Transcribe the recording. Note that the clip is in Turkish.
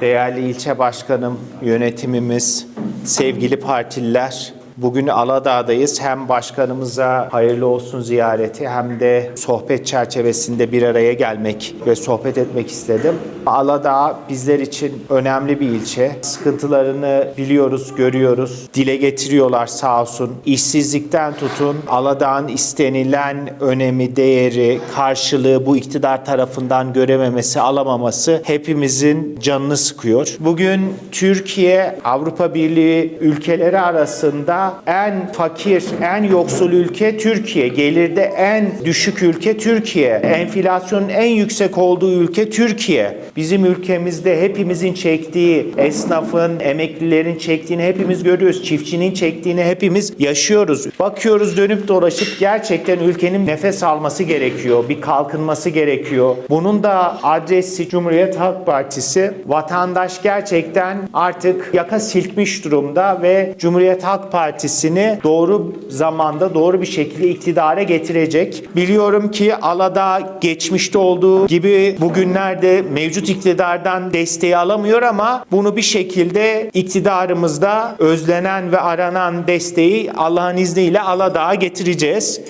değerli ilçe başkanım, yönetimimiz, sevgili partililer. Bugün Aladağ'dayız. Hem başkanımıza hayırlı olsun ziyareti hem de sohbet çerçevesinde bir araya gelmek ve sohbet etmek istedim. Aladağ bizler için önemli bir ilçe. Sıkıntılarını biliyoruz, görüyoruz. Dile getiriyorlar sağ olsun. İşsizlikten tutun, Aladağ'ın istenilen önemi, değeri, karşılığı bu iktidar tarafından görememesi, alamaması hepimizin canını sıkıyor. Bugün Türkiye Avrupa Birliği ülkeleri arasında en fakir, en yoksul ülke Türkiye. Gelirde en düşük ülke Türkiye. Enflasyonun en yüksek olduğu ülke Türkiye. Bizim ülkemizde hepimizin çektiği, esnafın, emeklilerin çektiğini hepimiz görüyoruz. Çiftçinin çektiğini hepimiz yaşıyoruz. Bakıyoruz dönüp dolaşıp gerçekten ülkenin nefes alması gerekiyor. Bir kalkınması gerekiyor. Bunun da adresi Cumhuriyet Halk Partisi. Vatandaş gerçekten artık yaka silkmiş durumda ve Cumhuriyet Halk Partisi'ni doğru zamanda doğru bir şekilde iktidara getirecek. Biliyorum ki Alada geçmişte olduğu gibi bugünlerde mevcut iktidardan desteği alamıyor ama bunu bir şekilde iktidarımızda özlenen ve aranan desteği Allah'ın izniyle Aladağ'a getireceğiz.